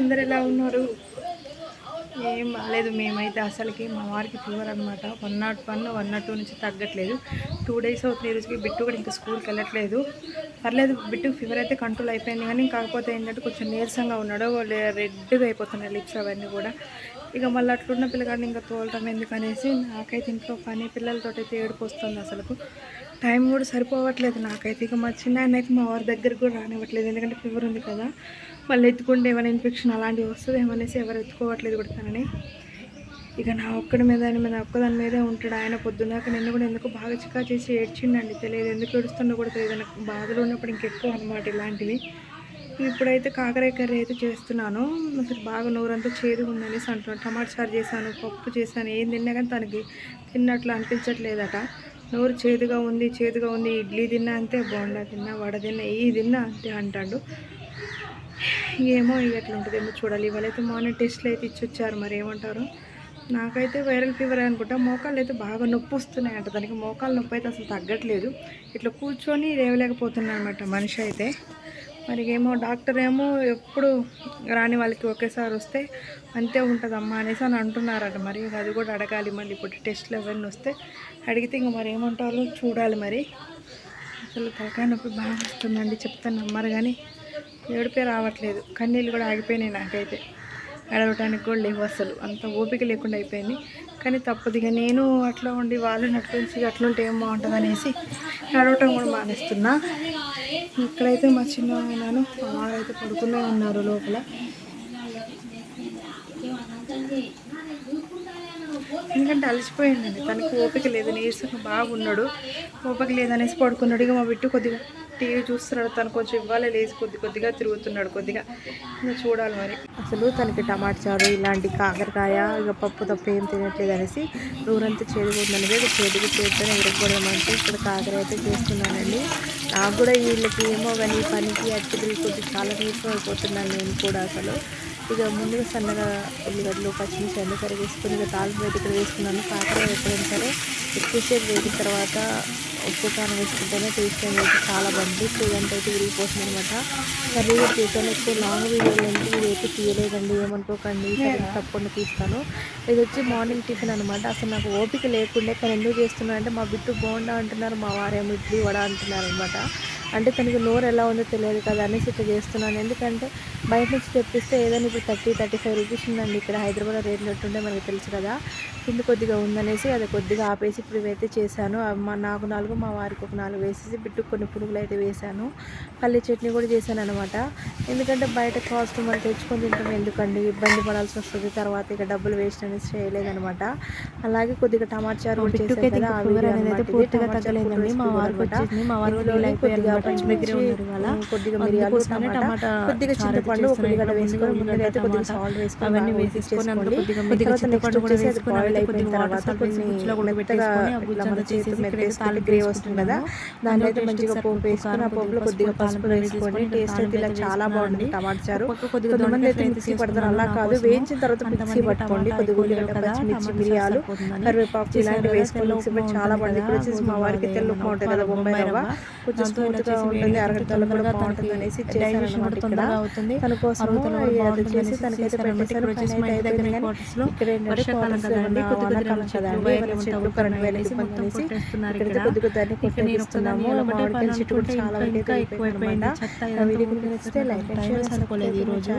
అందరు ఎలా ఉన్నారు? ఏం బాగాలేదు మేమైతే అసలుకి మా వారికి ఫీవర్ అనమాట one naught one one naught two నుంచి తగ్గట్లేదు. టూ డేస్ అవుతుంది ఈ రోజుకి బిట్టు కూడా ఇంకా స్కూల్కి వెళ్ళట్లేదు. పర్లేదు బిట్టుకు ఫీవర్ అయితే కంట్రోల్ అయిపోయింది. కానీ కాకపోతే ఏంటంటే కొంచెం నీరసంగా ఉన్నాడు. రెడ్గా అయిపోతున్నాయి లిప్స్ అవన్నీ కూడా. ఇక మళ్ళీ అట్లున్న పిల్లగాడిని ఇంకా తోలటం ఎందుకనేసి నాకైతే ఇంట్లో పని పిల్లలతో అయితే ఏడుపు వస్తుంది అసలు టైం కూడా సరిపోవట్లేదు నాకైతే. ఇక మా చిన్న ఆయన అయితే మా వారి దగ్గరకు కూడా రానివ్వట్లేదు. ఎందుకంటే ఫీవర్ ఉంది కదా. మళ్ళీ ఎత్తుకుంటే ఏమైనా ఇన్ఫెక్షన్ అలాంటివి వస్తుంది ఏమనేసి ఎవరు ఎత్తుకోవట్లేదు కూడా తనని. ఇక నా ఒక్కడి మీద ఆయన మీద ఒక్కదాని మీదే ఉంటాడు ఆయన పొద్దున్నాక నిన్ను కూడా ఎందుకు బాగా చికా చేసి ఏడ్చిండండి. తెలియదు. ఎందుకు ఏడుస్తుండో కూడా తెలియదు. నాకు బాధలు ఉన్నప్పుడు ఇంకెక్కువ అనమాట ఇలాంటివి. ఇప్పుడైతే కాకరాయ కర్రీ అయితే చేస్తున్నాను. అసలు బాగా నోరంతా చేదుగా ఉందనేసి అంటున్నాను. టమాటా చారు చేశాను పప్పు చేశాను ఏం తిన్నా కానీ తనకి తిన్నట్లు అనిపించట్లేదట. నోరు చేదుగా ఉంది చేదుగా ఉంది. ఇడ్లీ తిన్నా అంతే బోండా తిన్నా వడ తిన్నా ఏ తిన్నా అంతే అంటాడు. ఏమో ఇక ఎట్లా ఉంటుందేమో చూడాలి ఇవాళైతే మార్నింగ్ టెస్ట్లు అయితే ఇచ్చి వచ్చారు. మరి ఏమంటారు? నాకైతే వైరల్ ఫీవర్ అనుకుంటా. మోకాళ్ళు అయితే బాగా నొప్పి వస్తున్నాయంట. దానికి మోకాలు నొప్పి అయితే అసలు తగ్గట్లేదు. ఇట్లా కూర్చొని లేవలేకపోతున్నా అనమాట మనిషి అయితే. మరి ఏమో డాక్టర్ ఏమో ఎప్పుడు రాని వాళ్ళకి ఒకేసారి వస్తే అంతే ఉంటుందమ్మా అనేసి అని అంటున్నారట. మరి అది కూడా అడగాలి మళ్ళీ ఇప్పుడు టెస్ట్లు ఎవరిని వస్తే. అడిగితే ఇంక మరి ఏమంటారో? చూడాలి మరి. అసలు తలకాయ నొప్పి బాగా వస్తుందండి చెప్తాను నమ్మరు కానీ ఏడుపే రావట్లేదు. కన్నీళ్ళు కూడా ఆగిపోయినాయి నాకైతే. అడగటానికి కూడా లేవు అసలు. అంత ఓపిక లేకుండా అయిపోయింది. కానీ తప్పదు ఇక నేను అట్లా ఉండి వాళ్ళు నటించి అట్లుంటే ఏం బాగుంటుంది అనేసి అడగటం కూడా మానేస్తున్నా. ఇక్కడైతే మా చిన్న ఆయనను వారైతే పడుకునే ఉన్నారు లోపల. ఎందుకంటే అలసిపోయిందండి. తనకి ఓపిక లేదు. నీరసంగా బాగున్నాడు. ఓపిక లేదనేసి పడుకున్నాడు. ఇక మా బిట్టు కొద్దిగా టీవీ చూస్తున్నాడు తను కొంచెం ఇవ్వాలి లేచి కొద్ది కొద్దిగా తిరుగుతున్నాడు కొద్దిగా. ఇంకా చూడాలి మరి. అసలు తనకి టమాటా చారు ఇలాంటి కాకరకాయ ఇక పప్పు తప్ప ఏం తినట్లేదు అనేసి నూరంతా చేదుకుందని ఇక చేతికి చేద్దాం ఇరగకూడదంటే ఇక్కడ కాకర అయితే చేస్తున్నానండి. నాకు కూడా వీళ్ళకి ఏమో కానీ పనికి అతిథులు కొద్దిగా చాలా నీరసం అయిపోతున్నాను నేను కూడా అసలు. ఇక ముందుగా సన్నగా ఉల్లిగడ్డలు పచ్చిమిర్చి అన్ని కర్రీ వేసుకుని ఇక తాలింపు అయితే వేసుకున్నాను. కాకర ఎప్పుడైనా సరే ఎక్కువసేపు వేగిన తర్వాత ఉప్పు కారం వేసుకుంటేనే టేస్ట్ అనేది చాలా బాగుంది చూడండి అయితే విరిగిపోతుంది అనమాట కర్రీ కూడా చేశాను ఎక్కువ లాంగ్ వీడియోలు అంటే ఇది అయితే తీయలేదండి. ఏమనుకోకండి. తప్పకుండా తీస్తాను. ఇది వచ్చి మార్నింగ్ టిఫిన్ అనమాట అసలు నాకు ఓపిక లేకుండే కానీ ఎందుకు చేస్తున్నాను అంటే మా బిట్టు బోండా అంటున్నారు మా వారేమో ఇడ్లీ వడ అంటున్నారు అనమాట అంటే తనకి నోరు ఎలా ఉందో తెలియదు కదా అనేసి ఇట్లా చేస్తున్నాను. ఎందుకంటే బయట నుంచి తెప్పిస్తే ఏదైనా ఇప్పుడు థర్టీ థర్టీ ఫైవ్ రూపీస్ ఉందండి. ఇక్కడ హైదరాబాద్ రేట్లు ఎట్టుంటే మనకి తెలుసు కదా. కింద కొద్దిగా ఉందనేసి అది కొద్దిగా ఆపేసి ఇప్పుడు ఇవైతే చేశాను. మా నాకు నాలుగు మా వారికి ఒక నాలుగు వేసేసి బిట్టు కొన్ని పునుగులు అయితే వేశాను. పల్లి చట్నీ కూడా చేశాను అనమాట ఎందుకంటే బయట కాస్ట్ మనం తెచ్చుకొని తింటాం ఎందుకండి? ఇబ్బంది పడాల్సి వస్తుంది. తర్వాత ఇక డబ్బులు వేస్ట్ అనేసి చేయలేదనమాట అలాగే కొద్దిగా టమాటా చారు. పూర్తిగా తగ్గలేదండి. మా వారికి కొద్దిగా మిరియాలు కొద్దిగా చింతపండు ఉల్లిగడ్డ వేసుకొని ముందుగా అయితే కొద్దిగా సాల్ట్ వేసుకొని అవన్నీ వేసేసుకోండి. కొద్దిగా చింతపండు కూడా వేసుకొని బాయిల్ అయిపోయిన తర్వాత కొన్ని మెత్తగా ఇట్లా మన గ్రేవ్ వస్తుంది కదా. దాంట్లో అయితే మంచిగా పోపు వేసుకొని ఆ పోపులో కొద్దిగా పసుపు ఇంకా టేస్ట్ అయితే ఇలా చాలా బాగుంటుంది అండి. టమాటా చారు కొంతమంది అయితే మిక్సీ పడతారు అలా కాదు వేయించిన తర్వాత. మిక్సీ పట్టుకోండి కొద్దిగా ఉల్లిగడ్డ పచ్చిమిర్చి మిరియాలు. కరివేపాకు ఇలాంటివి వేసుకొని మిక్సీ పెట్టి చాలా బాగుంది ఇక్కడ వచ్చేసి మా వారికి తెల్ల ఉప్మా ఉంటుంది కదా బొంబాయి రవ్వ కొంచెం స్మూత్గా ఉంటుంది అరగంటలో కూడా బాగుంటుంది అనేసి చేశాను అవుతుంది తన కోసం అది చేసి తనకైతే పని అయితే అయిపోయింది కానీ ఇక్కడ ఏంటంటే quarters కదండి. కొద్ది కొద్ది కదండి. చెట్లు కరెంట్ మొత్తం ఇక్కడైతే కొద్ది కొద్ది కొట్టేస్తున్నాము మామిడికాయల చెట్టు కూడా చాలా వరకు ఎక్కువైపోయింది వీడియో. నచ్చితే లైక్ షేర్ సరిపోలేదు ఈ రోజు